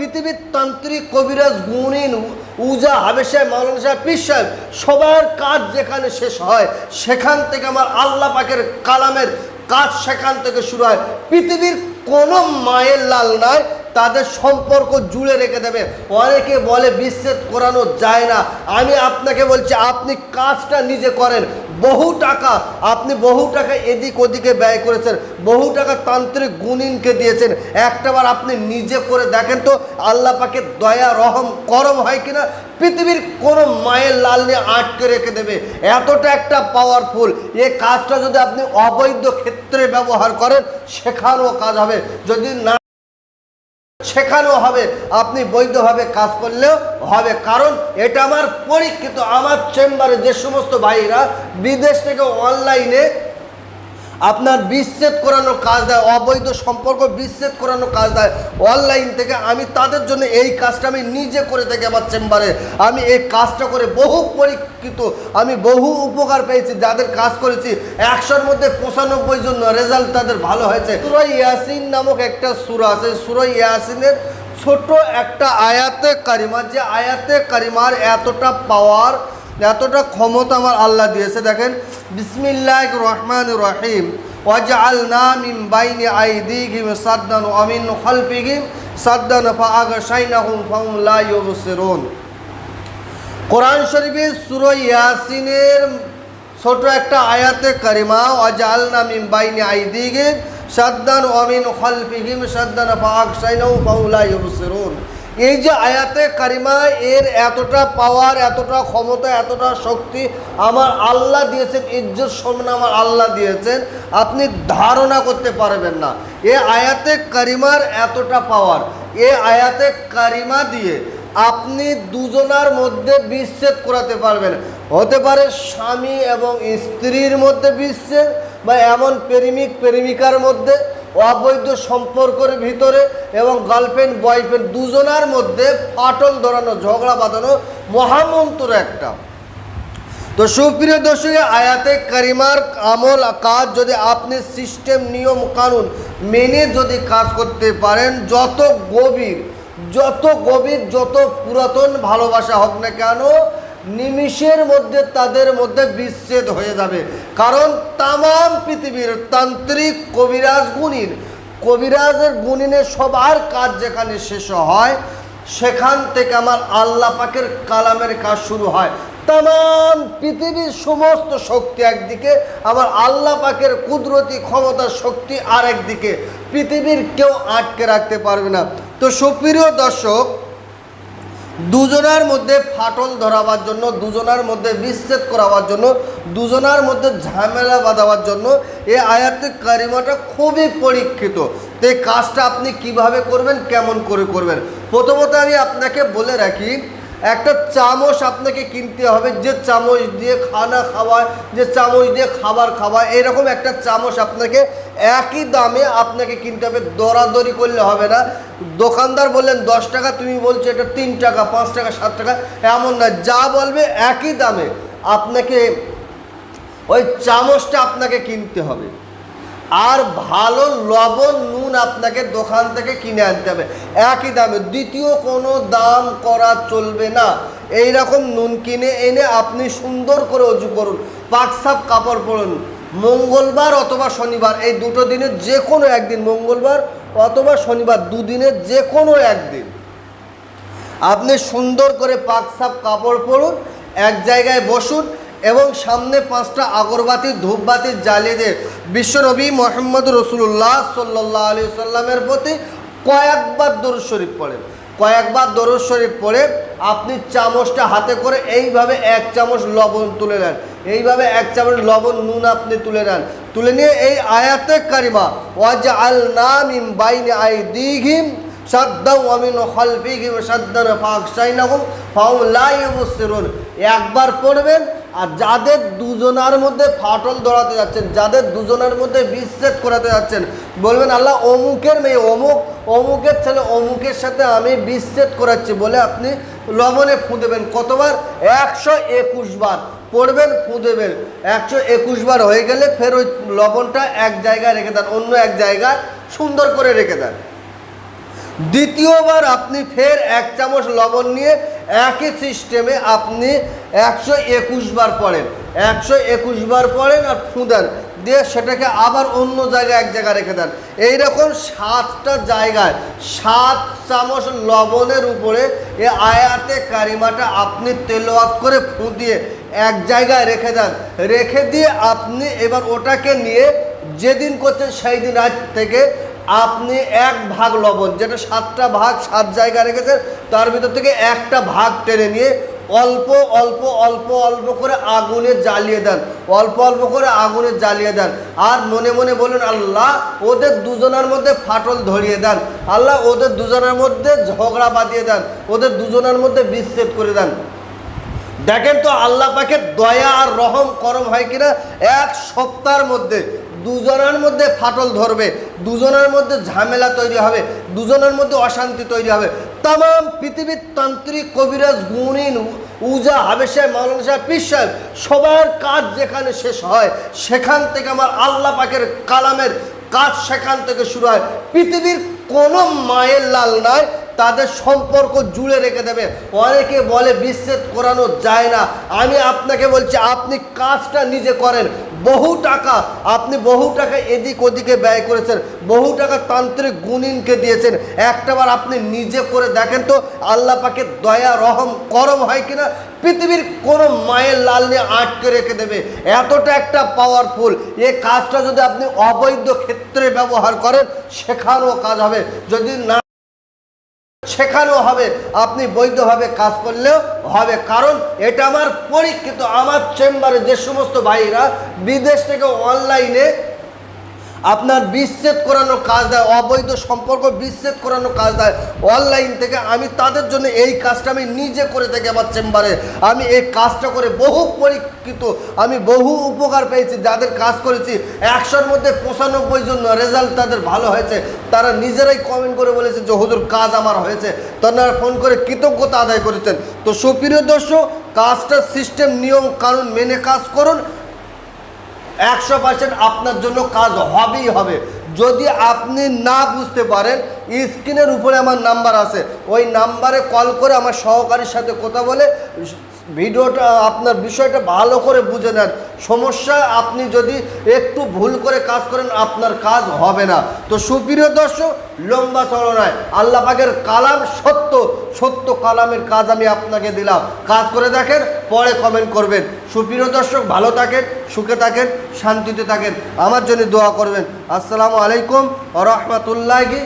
পৃথিবীর তান্ত্রিক কবিরাজ, গুণিন, উজা হাবেশ সাহেব মাওলানা সাহেব, পীর সাহেব, সবার কাজ যেখানে শেষ হয়, সেখান থেকে আমার আল্লাহ পাকের কালামের কাজ সেখান থেকে শুরু হয়। পৃথিবীর কোনো মায়ের লাল নয় তাদের সম্পর্ক জুড়ে রেখে দেবে। অনেকে বলে, বিচ্ছেদ করানো যায় না। আমি আপনাকে বলছি, আপনি কাজটা নিজে করেন। বহু টাকা, আপনি বহু টাকা এদিক ওদিকে ব্যয় করেছেন, বহু টাকা তান্ত্রিক গুণিনকে দিয়েছেন। একটাবার আপনি নিজে করে দেখেন তো, আল্লাহ পাকে দয়া, রহম, করম হয় কিনা? পৃথিবীর কোনো মায়ের লাল নিয়ে আটকে রেখে দেবে। এতটা একটা পাওয়ারফুল এই কাজটা যদি আপনি অবৈধ ক্ষেত্রে ব্যবহার করেন, সেখানেও কাজ হবে। যদি না শেখানো হবে, আপনি বৈধভাবে কাজ করলেও হবে। কারণ এটা আমার পরীক্ষিত, আমার চেম্বারে যে সমস্ত ভাইরা বিদেশ থেকে অনলাইনে আপনার বিচ্ছেদ করানোর কাজ দেয়, অবৈধ সম্পর্ক বিচ্ছেদ করানোর কাজ দেয়। অনলাইন থেকে আমি তাদের জন্য এই কাজটা আমি নিজে করে থাকি আমার চেম্বারে। আমি এই কাজটা করে বহু পরীক্ষিত, আমি বহু উপকার পেয়েছি, যাদের কাজ করেছি একশোর মধ্যে পঁচানব্বই জন রেজাল্ট তাদের ভালো হয়েছে। সুরই ইয়াসিন নামক একটা সুরা আছে সুরই ইয়াসিনের ছোট একটা আয়াতে কারিমা, যে আয়াতে কারিমার এতটা পাওয়ার এতটা ক্ষমতা আমার আল্লাহ দিয়েছে, দেখেন বিসমিল্লাহ রহমান রহিম। ওয়াজআলনা কোরআন শরীফের সূরা ইয়াসিনের ছোট একটা আয়াতে কারিমা, ওয়াজআলনা মিন বাইনি আইদিহিম সাদ্দান ওয়া মিন খালফিহিম সাদ্দান ফাআগশাইনাহুম ফাহুম লা ইউবসিরুন। এই যে আয়াতে কারিমা, এর এতটা পাওয়ার এতটা ক্ষমতা, এতটা শক্তি আমার আল্লাহ দিয়েছেন, ইজ্জত সম্মান আমার আল্লাহ দিয়েছেন, আপনি ধারণা করতে পারবেন না। এ আয়াতে কারিমার এতটা পাওয়ার এ আয়াতে কারিমা দিয়ে আপনি দুজনার মধ্যে বিচ্ছেদ করাতে পারবেন। হতে পারে স্বামী এবং স্ত্রীর মধ্যে বিচ্ছেদ বা এমন প্রেমিক প্রেমিকার মধ্যে অবৈধ সম্পর্কের ভিতরে এবং গার্লফ্রেন্ড, বয়ফ্রেন্ড দুজনার মধ্যে ফাটল ধরানো, ঝগড়া বাঁধানো মহামন্ত্র একটা। তো সুপ্রিয় দর্শকে আয়াতে কারিমার আমল কাজ যদি আপনি সিস্টেম, নিয়ম, কানুন মেনে যদি কাজ করতে পারেন, যত গভীর যত গভীর, যত পুরাতন ভালোবাসা হোক না কেন নিমিষের মধ্যে তাদের মধ্যে বিচ্ছেদ হয়ে যাবে। কারণ তাম পৃথিবীর তান্ত্রিক কবিরাজ গুণীন, কবিরাজের গুণিনের সবার কাজ যেখানে শেষ হয়, সেখান থেকে আমার আল্লাহ পাকের কালামের কাজ শুরু হয়। তাম পৃথিবীর সমস্ত শক্তি একদিকে, আমার আল্লাহ পাকের কুদরতি ক্ষমতা শক্তি আর একদিকে পৃথিবীর কেউ আটকে রাখতে পারবে না। তো সুপ্রিয় দর্শক দুজনার মধ্যে ফাটল ধরাবার জন্য, দুজনার মধ্যে বিচ্ছেদ করাবার জন্য, দুজনার মধ্যে ঝামেলা বাঁধাবার জন্য এ আয়াতে কারিমাটা খুবই পরীক্ষিত। তো এই কাজটা আপনি কীভাবে করবেন, কেমন করে করবেন? প্রথমত আমি আপনাকে বলে রাখি একটা চামচ আপনাকে কিনতে হবে, যে চামচ দিয়ে খানা খাওয়ায়, যে চামচ দিয়ে খাবার খাওয়ায়, এরকম একটা চামচ আপনাকে একই দামে আপনাকে কিনতে হবে, দরাদরি করলে হবে না। দোকানদার বললেন, দশ টাকা, তুমি বলছো এটা তিন টাকা, পাঁচ টাকা, সাত টাকা, এমন না, যা বলবে একই দামে আপনাকে ওই চামচটা আপনাকে কিনতে হবে। আর ভালো লবণ নুন আপনাকে দোকান থেকে কিনে আনতে হবে। একই দামে। দ্বিতীয় কোনো দাম করা চলবে না। এই রকম নুন কিনে এনে আপনি সুন্দর করে অজু করুন পাকসাপ কাপড় পরুন। মঙ্গলবার অথবা শনিবার, এই দুটো দিনের যে কোনো একদিন, মঙ্গলবার অথবা শনিবার দুদিনের যে কোনো একদিন। আপনি সুন্দর করে পাকসাপ কাপড় পরুন, এক জায়গায় বসুন এবং সামনে পাঁচটা আগরবাতি, ধূপবাতি জ্বালিয়ে দিয়ে বিশ্বনবী মোহাম্মদ রসুল্লাহ সাল্লাহ আলি সাল্লামের প্রতি কয়েকবার দরুদ শরীফ পড়েন। কয়েকবার দরুদ শরীফ পড়ে আপনি চামচটা হাতে করে এইভাবে এক চামচ লবণ তুলে নেন। এইভাবে এক চামচ লবণ, নুন আপনি তুলে নেন। তুলে নিয়ে এই আয়াতে কারিমা ওয়াজ আল নাম ইম বাইনে আই দিঘিম একবার পড়বেন আর যাদের দুজনার মধ্যে ফাটল দৌড়াতে যাচ্ছেন, যাদের দুজনের মধ্যে বিচ্ছেদ করাতে যাচ্ছেন, বলবেন, আল্লাহ, অমুকের মেয়ে, অমুক, অমুকের ছেলে, অমুকের সাথে আমি বিচ্ছেদ করাচ্ছি। বলে আপনি লবণে ফু দেবেন। কতবার? একশো একুশ বার। পড়বেন, ফু দেবেন। একশো একুশ বার হয়ে গেলে ফের ওই লবণটা এক জায়গায় রেখে দেন, অন্য এক জায়গায় সুন্দর করে রেখে দেন। দ্বিতীয়বার আপনি ফের এক চামচ লবণ নিয়ে একই সিস্টেমে আপনি একশো একুশ বার পড়েন, একশো একুশ বার পড়েন আর ফুঁদেন দিয়ে সেটাকে আবার অন্য জায়গায় এক জায়গায় রেখে দেন। এইরকম সাতটা জায়গায়, সাত চামচ লবণের উপরে এ আয়াতে কারিমাটা আপনি তেলোয়াত করে ফুঁদিয়ে এক জায়গায় রেখে দেন। রেখে দিয়ে আপনি এবার ওটাকে নিয়ে যেদিন করছেন সেই দিন রাত থেকে আপনি এক ভাগ লবণ, যেটা সাতটা ভাগ সাত জায়গায় রেখেছেন, তার ভিতর থেকে একটা ভাগ টেনে নিয়ে অল্প অল্প অল্প অল্প করে আগুনে জ্বালিয়ে দেন। অল্প অল্প করে আগুনে জ্বালিয়ে দেন। আর মনে মনে বলুন, আল্লাহ ওদের দুজনের মধ্যে ফাটল ধরিয়ে দেন। আল্লাহ ওদের দুজনের মধ্যে ঝগড়া বাঁধিয়ে দেন। ওদের দুজনের মধ্যে বিচ্ছেদ করে দেন। দেখেন তো আল্লাহ পাকের দয়া আর রহম করম হয় কিনা? এক সপ্তাহের মধ্যে দুজনের মধ্যে ফাটল ধরবে, দুজনের মধ্যে ঝামেলা তৈরি হবে, দুজনের মধ্যে অশান্তি তৈরি হবে। তাম পৃথিবীর তান্ত্রিক কবিরাজ, গুণিন উজা হাবেশ সাহেব মাওলানা সাহেব, পীর সাহেব, সবার কাজ যেখানে শেষ হয়, সেখান থেকে আমার আল্লাহ পাকের কালামের কাজ সেখান থেকে শুরু হয়। পৃথিবীর কোনো মায়ের লাল নয় তাদের সম্পর্ক জুড়ে রেখে দেবে। অনেকে বলে, বিচ্ছেদ করানো যায় না। আমি আপনাকে বলছি, আপনি কাজটা নিজে করেন। বহু টাকা, আপনি বহু টাকা এদিক ওদিকে ব্যয় করেছেন, বহু টাকা তান্ত্রিক গুণিনকে দিয়েছেন। একটাবার আপনি নিজে করে দেখেন তো, আল্লাহ পাকে দয়া, রহম, করম হয় কিনা? পৃথিবীর কোনো মায়ের লাল নিয়ে আটকে রেখে দেবে। এতটা একটা পাওয়ারফুল এই কাজটা যদি আপনি অবৈধ ক্ষেত্রে ব্যবহার করেন, সেখানেও কাজ হবে। যদি না শেখানো হবে, আপনি বৈধভাবে কাজ করলেও হবে। কারণ এটা আমার পরীক্ষিত, আমার চেম্বারে যে সমস্ত ভাইরা বিদেশ থেকে অনলাইনে আপনার বিচ্ছেদ করানো কাজ দেয়, অবৈধ সম্পর্ক বিচ্ছেদ করানো কাজ দেয়। অনলাইন থেকে আমি তাদের জন্য এই কাজটা আমি নিজে করে থাকি আমার চেম্বারে। আমি এই কাজটা করে বহু পরীক্ষিত, আমি বহু উপকার পেয়েছি, যাদের কাজ করেছি, একশোর মধ্যে পঁচানব্বই জন রেজাল্ট তাদের ভালো হয়েছে। তারা নিজেরাই কমেন্ট করে বলেছে যে, হুজুর, কাজ আমার হয়েছে। তারা ফোন করে কৃতজ্ঞতা আদায় করেছেন। তো সুপ্রিয় দর্শক, কাজটা সিস্টেম নিয়ম, কানুন মেনে কাজ করুন। একশো পার্সেন্ট আপনার জন্য কাজ হবেই হবে। যদি আপনি না বুঝতে পারেন, স্ক্রিনের উপরে আমার নাম্বার আছে। ওই নাম্বারে কল করে আমার সহকারীর সাথে কথা বলে ভিডিওটা, আপনার বিষয়টা ভালো করে বুঝে নেন। সমস্যা, আপনি যদি একটু ভুল করে কাজ করেন, আপনার কাজ হবে না। তো সুপ্রিয় দর্শক, লম্বা চলনায় আল্লাহ কালাম সত্য সত্য কালামের কাজ আমি আপনাকে দিলাম। কাজ করে দেখেন, পরে কমেন্ট করবেন। সুপ্রিয় দর্শক, ভালো থাকেন, সুখে থাকেন, শান্তিতে থাকেন। আমার জন্য দোয়া করবেন। আসসালামু আলাইকুম রহমতুল্লাহি